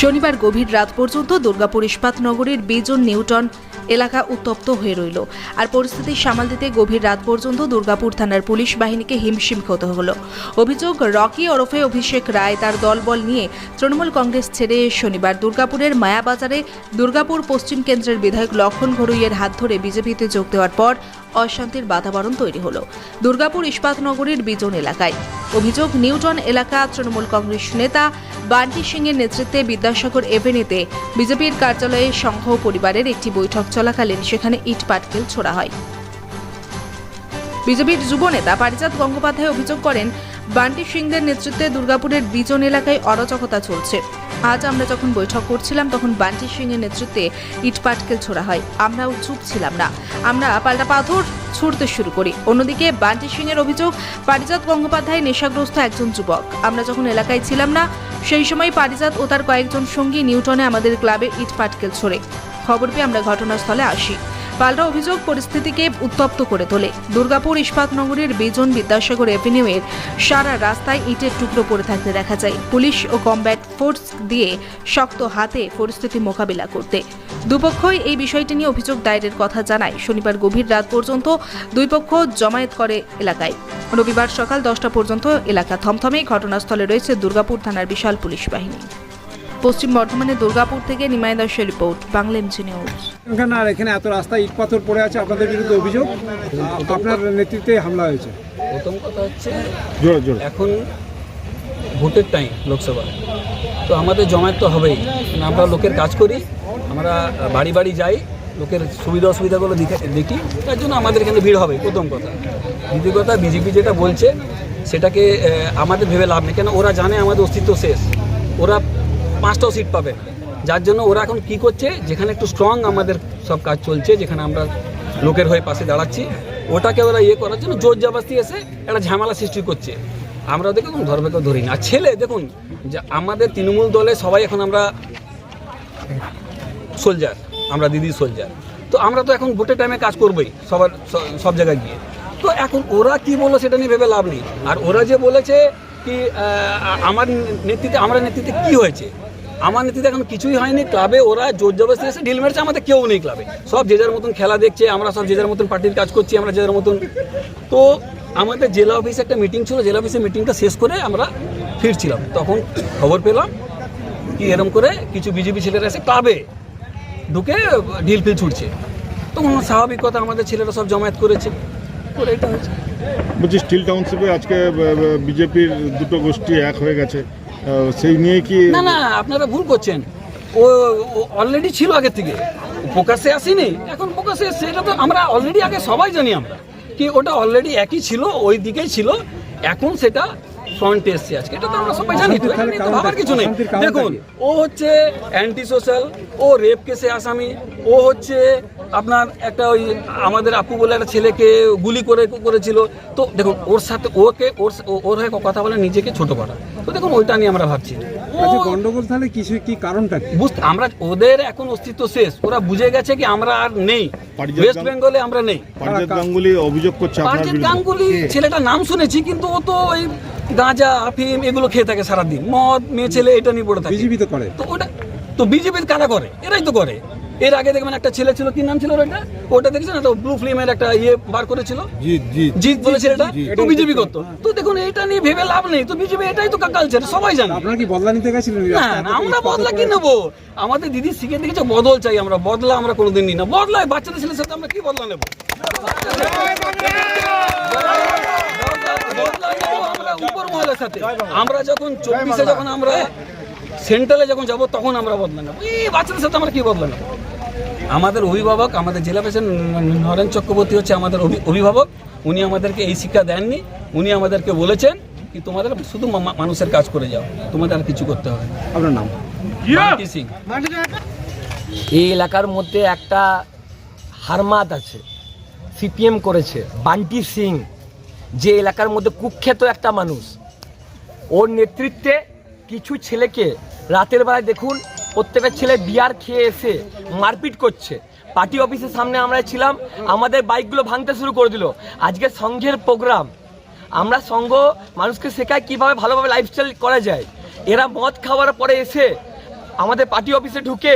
শনিবার গভীর রাত পর্যন্ত দুর্গাপুর ইস্পাত নগরীর বিজন নিউটন এলাকা উত্তপ্ত হয়ে রইল। আর পরিস্থিতি সামাল দিতে গভীর রাত পর্যন্ত দুর্গাপুর থানার পুলিশ বাহিনীকে হিমশিম হতে হলো। অভিযোগ, রকি ওরফে অভিষেক রায় তার দলবল নিয়ে তৃণমূল কংগ্রেস ছেড়ে শনিবার দুর্গাপুরের মায়াবাজারে দুর্গাপুর পশ্চিম কেন্দ্রের বিধায়ক লক্ষণ ঘড়ুইয়ের হাত ধরে বিজেপিতে যোগ দেওয়ার পর অশান্তির বাতাবরণ তৈরি হলো। দুর্গাপুর ইস্পাত নগরীর বিজন এলাকায়। অভিযোগ, নিউটন এলাকা তৃণমূল কংগ্রেস নেতা বান্টি সিং এর নেতৃত্বে বিদ্যাসাগর এভেনিতে বিজেপির কার্যালয়ে সংঘ পরিবারের একটি বৈঠক চলাকালীন সেখানে ইট পাটকেল ছোড়া হয়। বিজেপির যুব নেতা পারিজাত গঙ্গোপাধ্যায় অভিযোগ করেন বান্টি সিংদের নেতৃত্বে দুর্গাপুরের বিজন এলাকায় অরাজকতা চলছে। আজ আমরা যখন বৈঠক করছিলাম, তখন বান্টি সিং এর নেতৃত্বে ইট পাটকেল ছোড়া হয়। আমরাও চুপ ছিলাম না। আমরা পাল্টা পাথর ছুড়তে শুরু করি। অন্যদিকে বান্টি সিং এর অভিযোগ, পারিজাত গঙ্গোপাধ্যায় নেশাগ্রস্ত একজন যুবক। আমরা যখন এলাকায় ছিলাম না, সেই সময় পারিজাত ও তার কয়েকজন সঙ্গী নিউটনে আমাদের ক্লাবে ইট পাটকেল ছোড়ে। খবর পেয়ে আমরা ঘটনাস্থলে আসি। পাল্টা অভিযোগ পরিস্থিতিকে উত্তপ্ত করে তোলে। দুর্গাপুর ইস্পাত নগরীর বিজন বিদ্যাসাগর এভিনিউয়ের সারা রাস্তায় ইটের টুকরো পড়ে থাকতে দেখা যায়। পুলিশ ও কমব্যাট ফোর্স দিয়ে শক্ত হাতে পরিস্থিতি মোকাবিলা করতে। দুপক্ষই এই বিষয়টি নিয়ে অভিযোগ দায়েরের কথা জানায়। শনিবার গভীর রাত পর্যন্ত দুই পক্ষ জমায়েত করে এলাকায়। রবিবার সকাল দশটা পর্যন্ত এলাকা থমথমে ঘটনাস্থলে রয়েছে দুর্গাপুর থানার বিশাল পুলিশ বাহিনী। পশ্চিম বর্ধমানের দুর্গাপুর থেকে নিমাই দাসের রিপোর্ট বাংলা এমজি নিউজ এখানে আর এখানে এত রাস্তা ইট পাথর পড়ে আছে আপনাদের বিরুদ্ধে অভিযোগ? আপনার নেতৃত্বে হামলা হয়েছে। প্রথম কথা হচ্ছে জোরে জোরে। এখন ভোটের টাইম লোকসভা তো আমাদের জমায়েত তো হবেই। কারণ আমরা লোকের কাজ করি আমরা বাড়ি বাড়ি যাই লোকের সুবিধা অসুবিধাগুলো দেখে- দেখি। তার জন্য আমাদের এখানে ভিড় হবে প্রথম কথা। দ্বিতীয় কথা বিজেপি যেটা বলছে সেটাকে আমাদের ভেবে লাভ নেই। কেন? ওরা জানে আমাদের অস্তিত্ব শেষ। ওরা পাঁচটাও সিট পাবে। যার জন্য ওরা এখন কি করছে, যেখানে একটু স্ট্রং আমাদের সব কাজ চলছে, যেখানে আমরা লোকের হয়ে পাশে দাঁড়াচ্ছি, ওটাকে ওরা ইয়ে করার জন্য জোর জাবাস্তি এসে একটা ঝামেলা সৃষ্টি করছে। আমরা ওদেরকে কোনো ধর্মকে ধরি না। ছেলে, দেখুন, যে আমাদের তৃণমূল দলে সবাই এখন আমরা সোলজার আমরা দিদি সোলজার তো আমরা তো এখন ভোটের টাইমে কাজ করবোই, সবার সব জায়গায় গিয়ে। তো এখন ওরা কি বলল সেটা নিয়ে ভেবে লাভ নেই। আর ওরা যে বলেছে কি আমার নেতৃত্বে, আমরা নেতৃত্বে কি হয়েছে? আমার নেতৃত্বে এখন কিছুই হয়নি। ক্লাবে ওরা জোর জবরদস্তি এসে ডিল মেরেছে, আমাদের কেউ নেই ক্লাবে। সব যে যার মতন খেলা দেখছে, আমরা সব যে যার মতন পার্টির কাজ করছি, আমরা যে যার মতন। তো আমাদের জেলা অফিসে একটা মিটিং ছিল, জেলা অফিসে মিটিংটা শেষ করে আমরা ফিরছিলাম। তখন খবর পেলাম কি এরম করে কিছু বিজেপি ছেলেরা এসে ক্লাবে ঢুকে ঢিল ফিল ছুটছে। তখন স্বাভাবিক কথা, আমাদের ছেলেরা সব জমায়েত করেছে। করে এটা হয়েছে। বলছি, স্টিল টাউনশিপে আজকে বিজেপির দুটো গোষ্ঠী এক হয়ে গেছে। সেই নিয়ে কি না না আপনারা ভুল করছেন। ও অলরেডি ছিল আগে থেকে। প্রকাশ্যে আসেনি এখন প্রকাশ্যে সেটা তো আমরা অলরেডি আগে সবাই জানি আমরা। কি ওটা অলরেডি একই ছিল ওই দিকেই ছিল। এখন সেটা ফ্রন্টে এসছে আজকে। এটা তো আমরা সবাই জানি তো ভাবার কিছু নেই। দেখুন ও হচ্ছে অ্যান্টি সোশ্যাল ও রেপ কেসে আসামি ও হচ্ছে আপনার একটা ওই আমাদের আপু বলে একটা ছেলেকে গুলি করে করেছিল। তো দেখুন ওর সাথে ওকে ওর ওর হয়ে কথা বলে নিজেকে ছোট করা। তো দেখুন ওইটা নিয়ে আমরা ভাবছি। আচ্ছা গন্ডগোল তাহলে কিছু কি কারণটা বুঝতে আমরা ওদের এখন অস্তিত্ব শেষ। ওরা বুঝে গেছে কি আমরা আর নেই। ওয়েস্ট বেঙ্গলে আমরা নেই। গাঙ্গুলি অভিযোগ করছে পারজিৎ গাঙ্গুলি ছেলেটার নাম শুনেছি কিন্তু ও তো ওই গাঁজা আফিম এগুলো খেয়ে থাকে সারাদিন। মদ মেয়ে ছেলে এটা নিয়ে পড়ে থাকে। বিজেপি তো করে। তো ওটা তো বিজেপির কারা করে? এরাই তো করে। এর আগে দেখবেন একটা ছেলে ছিল কি নাম ছিল ওটা ওটা দেখেছেন? একটা ব্লু ফিল্মের একটা ইয়ে বার করেছিল। জিৎ বলে ছেলেটা? তো বিজেপি করতো। তো দেখুন এটা নিয়ে ভেবে লাভ নেই। তো বিজেপি এটাই তো কালচার সবাই জানে। আপনারা কি বদলা নিতে গেছিলেন? না আমরা বদলা কি? নেব? আমাদের দিদি শিখে দেখেছে বদল চাই আমরা। বদলা আমরা কোনোদিন নিই না। বদলায় বাচ্চাদের ছেলের সাথে আমরা কি বদলা নেব? আমরা উপর মহলের সাথে। আমরা যখন চব্বিশে যখন আমরা সেন্ট্রালে যখন যাব তখন আমরা বদলা নেব। এই বাচ্চাদের সাথে আমরা কি বদলা নেব? আমাদের অভিভাবক আমাদের জেলা প্রেসিডেন্ট নরেন চক্রবর্তী হচ্ছে আমাদের অভি- অভিভাবক। উনি আমাদেরকে এই শিক্ষা দেননি। উনি আমাদেরকে বলেছেন কি তোমাদের শুধু মা- মানুষের কাজ করে যাও। তোমাদের আর কিছু করতে হবে না। আপনার নাম? সিং। এই এলাকার মধ্যে একটা হারমাত আছে। সিপিএম করেছে বান্টি সিং। যে এলাকার মধ্যে কুখ্যাত একটা মানুষ। ওর নেতৃত্বে কিছু ছেলেকে রাতের বেলায় দেখুন প্রত্যেকের ছেলে বিয়ার খেয়ে এসে মারপিট করছে। পার্টি অফিসের সামনে আমরা ছিলাম, আমাদের বাইকগুলো ভাঙতে শুরু করে দিল। আজকে সংঘের প্রোগ্রাম। আমরা সংঘ মানুষকে শেখায় কীভাবে ভালোভাবে লাইফস্টাইল করা যায়। এরা মদ খাওয়ার পরে এসে আমাদের পার্টি অফিসে ঢুকে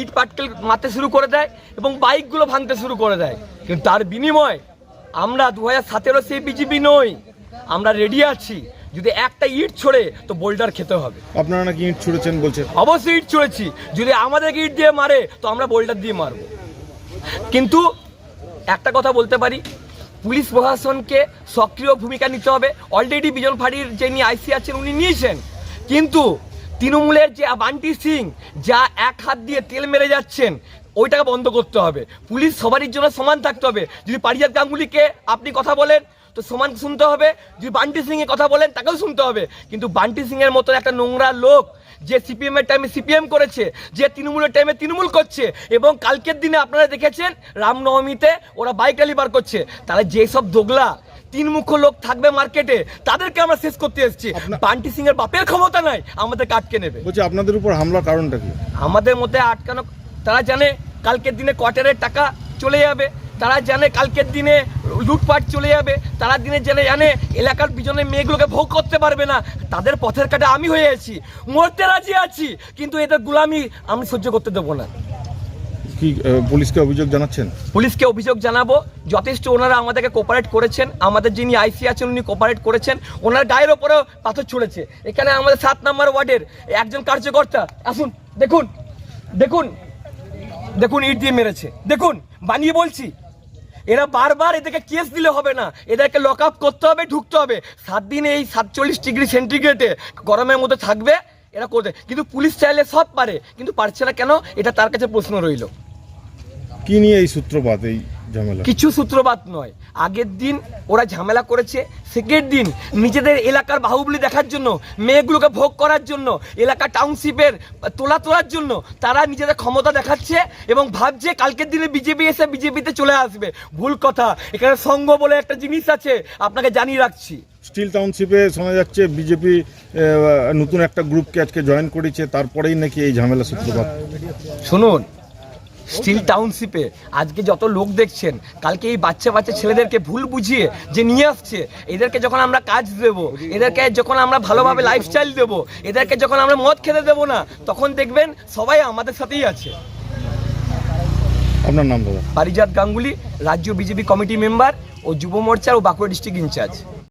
ইট পাটকেল মারতে শুরু করে দেয় এবং বাইকগুলো ভাঙতে শুরু করে দেয়। কিন্তু তার বিনিময় আমরা দু হাজার সতেরো সেই বিজেপি নই। আমরা রেডি আছি। যদি একটা ইট ছড়ে তো বোল্ডার খেতে হবে। আপনারা নাকি ইট ছুড়েছেন বলছে। অবশ্যই ইট ছুঁড়েছি। যদি আমাদেরকে ইট দিয়ে মারে তো আমরা বোল্ডার দিয়ে মারবো। কিন্তু একটা কথা বলতে পারি পুলিশ প্রশাসনকে সক্রিয় ভূমিকা নিতে হবে। অলরেডি বিজন ফাঁড়ির যিনি আইসি আছেন উনি নিয়েছেন। কিন্তু তৃণমূলের যে বান্টি সিং যা এক হাত দিয়ে তেল মেরে যাচ্ছেন ওইটাকে বন্ধ করতে হবে। পুলিশ সবারই জন্য সমান থাকতে হবে। যদি পারিজাত গাঙ্গুলিকে আপনি কথা বলেন তো সমান শুনতে হবে। যদি বান্টি সিং এর কথা বলেন তাকেও শুনতে হবে। কিন্তু বান্টি সিং এর মতো একটা নোংরা লোক যে সিপিএম এর টাইমে সিপিএম করেছে যে তৃণমূলের টাইমে তৃণমূল করছে এবং কালকের দিনে আপনারা দেখেছেন রামনবমীতে ওরা বাইক র্যালি বার করছে। তাহলে যেসব দোগলা তিন মুখ্য লোক থাকবে মার্কেটে তাদেরকে আমরা শেষ করতে এসেছি। বান্টি সিং এর বাপের ক্ষমতা নাই আমাদের কাটকে নেবে। বলছে আপনাদের উপর হামলার কারণটা কি? আমাদের মধ্যে আটকানো তারা জানে কালকের দিনে কোয়ার্টারের টাকা চলে যাবে। তারা জানে কালকের দিনে লুটপাট চলে যাবে তারা দিনে জানে জানে এলাকার পিছনে মেয়েগুলোকে ভোগ করতে পারবে না। তাদের পথের কাটা আমি হয়ে আছি মরতে রাজি আছি কিন্তু এদের গুলামি আমি সহ্য করতে দেবো না। কি পুলিশকে অভিযোগ জানাচ্ছেন? পুলিশকে অভিযোগ জানাব যথেষ্ট ওনারা আমাদেরকে কোপারেট করেছেন আমাদের যিনি আইসি আছেন উনি কোপারেট করেছেন ওনার গায়ের ওপরেও পাথর ছুঁড়েছে। এখানে আমাদের সাত নম্বর ওয়ার্ডের একজন কার্যকর্তা আসুন দেখুন দেখুন দেখুন ইট দিয়ে মেরেছে দেখুন বানিয়ে বলছি এরা বারবার এদেরকে কেস দিলে হবে না। এদেরকে লক আপ করতে হবে, ঢুকতে হবে। সাত দিন এই সাতচল্লিশ ডিগ্রি সেন্টিগ্রেডে গরমের মধ্যে থাকবে, এরা করতে কিন্তু পুলিশ চাইলে সব পারে, কিন্তু পারছে না কেন? এটা তার কাছে প্রশ্ন রইল। কি নিয়ে এই সূত্রপাত, এই কিছু সূত্রপাত নয়। আগের দিন ওরা ঝামেলা করেছে সেকেন্ড দিন নিজেদের এলাকার বাহুবলি দেখার জন্য মেয়েগুলোকে ভোগ করার জন্য এলাকা টাউনশিপের তোলা তোলার জন্য তারা নিজেদের ক্ষমতা দেখাচ্ছে এবং ভাবছে কালকের দিনে বিজেপি এসে বিজেপিতে চলে আসবে। ভুল কথা এখানে সংঘ বলে একটা জিনিস আছে আপনাকে জানিয়ে রাখছি। স্টিল টাউনশিপে শোনা যাচ্ছে বিজেপি নতুন একটা গ্রুপকে আজকে জয়েন করেছে তারপরেই নাকি এই ঝামেলা সূত্রপাত। শুনুন স্টিল টাউনশিপে আজকে যত লোক দেখছেন কালকে এই বাচ্চা বাচ্চা ছেলেদেরকে ভুল বুঝিয়ে যে নিয়ে আসছে এদেরকে যখন আমরা কাজ দেব এদেরকে যখন আমরা ভালোভাবে লাইফস্টাইল দেব এদেরকে যখন আমরা মদ খেতে দেবো না তখন দেখবেন সবাই আমাদের সাথেই আছে। আপনার নাম দাদা পারিজাত গাঙ্গুলি রাজ্য বিজেপি কমিটি মেম্বার ও যুব মোর্চার ও বাঁকুড়া ডিস্ট্রিক্ট ইনচার্জ